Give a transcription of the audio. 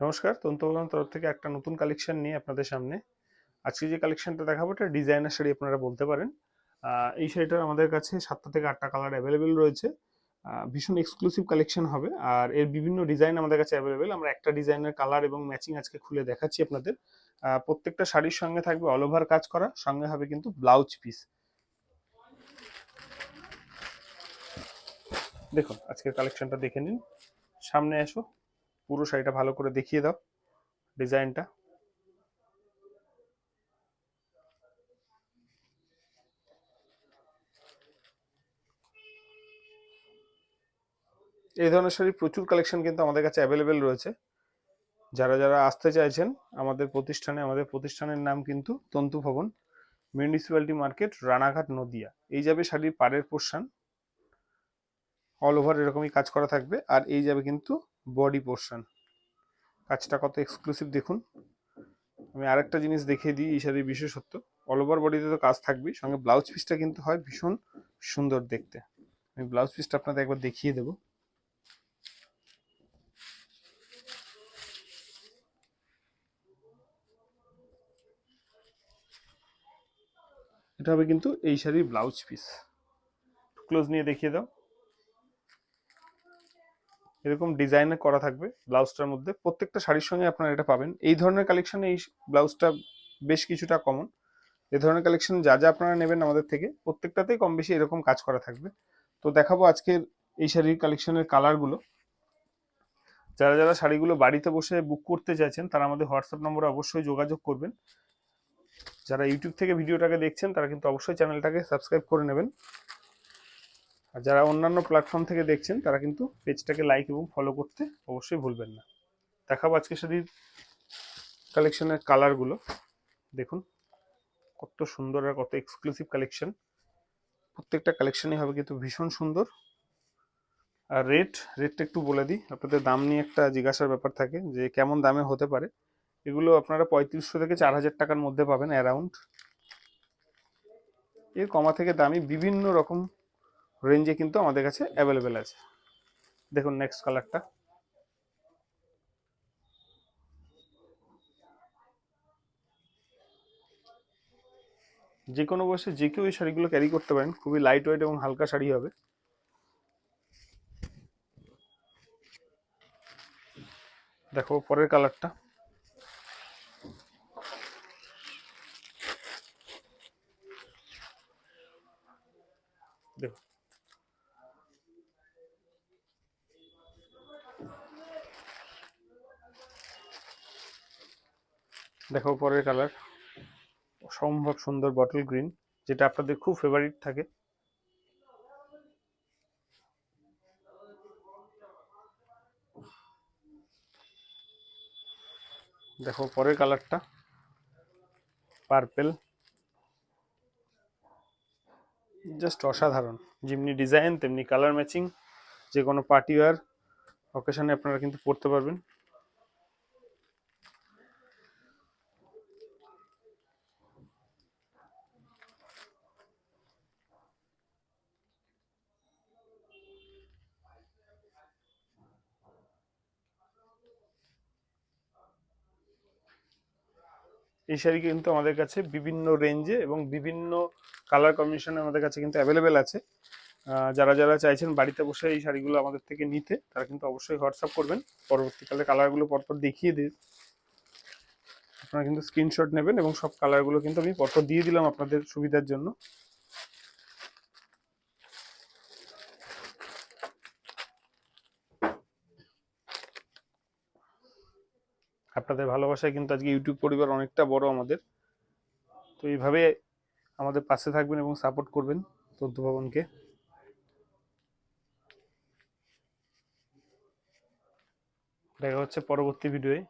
নমস্কার তন্তুবাগান তরফ থেকে একটা নতুন কালেকশন নিয়ে আপনাদের সামনে। আজকে যে কালেকশনটা দেখাবো, এটা ডিজাইনার শাড়ি আপনারা বলতে পারেন। এই শাড়িটার আমাদের কাছে সাতটা থেকে আটটা কালার অ্যাভেলেবেল রয়েছে। ভীষণ এক্সক্লুসিভ কালেকশন হবে। আর এর বিভিন্ন ডিজাইন আমাদের কাছে অ্যাভেলেবেল আমরা একটা ডিজাইনের কালার এবং ম্যাচিং আজকে খুলে দেখাচ্ছি আপনাদের। প্রত্যেকটা শাড়ির সঙ্গে থাকবে অল ওভার কাজ করা, সঙ্গে হবে কিন্তু ব্লাউজ পিস দেখুন, আজকের কালেকশনটা দেখে নিন। সামনে এসো। পুরো শাড়িটা ভালো করে দেখিয়ে দাও ডিজাইনটা। এই ধরনের শাড়ির প্রচুর কালেকশন কিন্তু আমাদের কাছে অ্যাভেলেবেল রয়েছে। যারা যারা আসতে চাইছেন, আমাদের প্রতিষ্ঠানে, আমাদের প্রতিষ্ঠানের নাম কিন্তু তন্তু ভবন মিউনিসিপ্যালিটি মার্কেট রানাঘাট, নদিয়া। এই যাবে শাড়ির পাড়ের পোর্শন অল ওভার এরকমই কাজ করা থাকবে। আর এই যাবে কিন্তু বডি পোর্শন কাজটা কত এক্সক্লুসিভ দেখুন। আমি আরেকটা জিনিস দেখিয়ে দিই, এই শাড়ির বিশেষত্ব। অল ওভার বডিতে তো কাজ থাকবেই, সঙ্গে ব্লাউজ পিসটা কিন্তু হয় ভীষণ সুন্দর দেখতে। আমি ব্লাউজ পিসটা আপনাদের একবার দেখিয়ে দেবো। এটা হবে কিন্তু এই শাড়ির ব্লাউজ পিস ক্লোজ নিয়ে দেখিয়ে দাও। এরকম ডিজাইনে করা থাকবে ব্লাউজটার মধ্যে। প্রত্যেকটা শাড়ির সঙ্গে আপনারা এটা পাবেন। এই ধরনের কালেকশনে এই ব্লাউজটা বেশ কিছুটা কমন এই ধরনের কালেকশন যা যা আপনারা নেবেন আমাদের থেকে, প্রত্যেকটাতেই কম বেশি এরকম কাজ করা থাকবে। তো দেখাবো আজকের এই শাড়ির কালেকশনের কালারগুলো যারা যারা শাড়িগুলো বাড়িতে বসে বুক করতে চাইছেন, তারা আমাদের হোয়াটসঅ্যাপ নম্বরে অবশ্যই যোগাযোগ করবেন। যারা ইউটিউব থেকে ভিডিওটাকে দেখছেন, তারা কিন্তু অবশ্যই চ্যানেলটাকে সাবস্ক্রাইব করে নেবেন। আর যারা অন্যান্য প্ল্যাটফর্ম থেকে দেখছেন, তারা কিন্তু পেজটাকে লাইক এবং ফলো করতে অবশ্যই ভুলবেন না। দেখাবো আজকে শাড়ির কালেকশনের কালারগুলো দেখুন, কত সুন্দর আর কত এক্সক্লুসিভ কালেকশন প্রত্যেকটা কালেকশনই হবে কিন্তু ভীষণ সুন্দর। আর রেট রেটটা একটু বলে দিই। আপনাদের দাম নিয়ে একটা জিজ্ঞাসার ব্যাপার থাকে যে কেমন দামে হতে পারে। এগুলো আপনারা পঁয়ত্রিশশো থেকে চার হাজার টাকার মধ্যে পাবেন অ্যারাউন্ড এর কমা থেকে দামি বিভিন্ন রকম রেঞ্জে কিন্তু আমাদের কাছে অ্যাভেলেবেল আছে। দেখুন নেক্সট কালারটা যে কোনো বয়সে যে কেউ এই শাড়িগুলো ক্যারি করতে পারেন, খুবই লাইট ওয়েট এবং হালকা শাড়ি হবে। দেখো পরের কালারটা দেখো দেখো পরের কালার অসম্ভব সুন্দর বটল গ্রিন যেটা আপনাদের খুব ফেভারিট থাকে। দেখো পরের কালারটা পার্পেল জাস্ট অসাধারণ, যেমনি ডিজাইন তেমনি কালার ম্যাচিং যে কোনো পার্টি ওয়ার অকেশনে আপনারা কিন্তু পড়তে পারবেন। এই শাড়ি কিন্তু আমাদের কাছে বিভিন্ন রেঞ্জে এবং বিভিন্ন কালার কম্বিনেশনে আমাদের কাছে কিন্তু অ্যাভেলেবেল আছে। যারা যারা চাইছেন বাড়িতে বসে এই শাড়িগুলো আমাদের থেকে নিতে, তারা কিন্তু অবশ্যই হোয়াটসঅ্যাপ করবেন। পরবর্তীকালে কালারগুলো পরপর দেখিয়ে দিই আপনারা কিন্তু স্ক্রিনশট নেবেন এবং সব কালারগুলো কিন্তু আমি পরপর দিয়ে দিলাম আপনাদের সুবিধার জন্য। আপনাদের ভালোবাসায় কিন্তু আজকে ইউটিউব পরিবার অনেকটা বড় আমাদের। তো এইভাবে আমাদের পাশে থাকবেন এবং সাপোর্ট করবেন তন্তু ভবনকে দেখা হচ্ছে পরবর্তী ভিডিওয়ে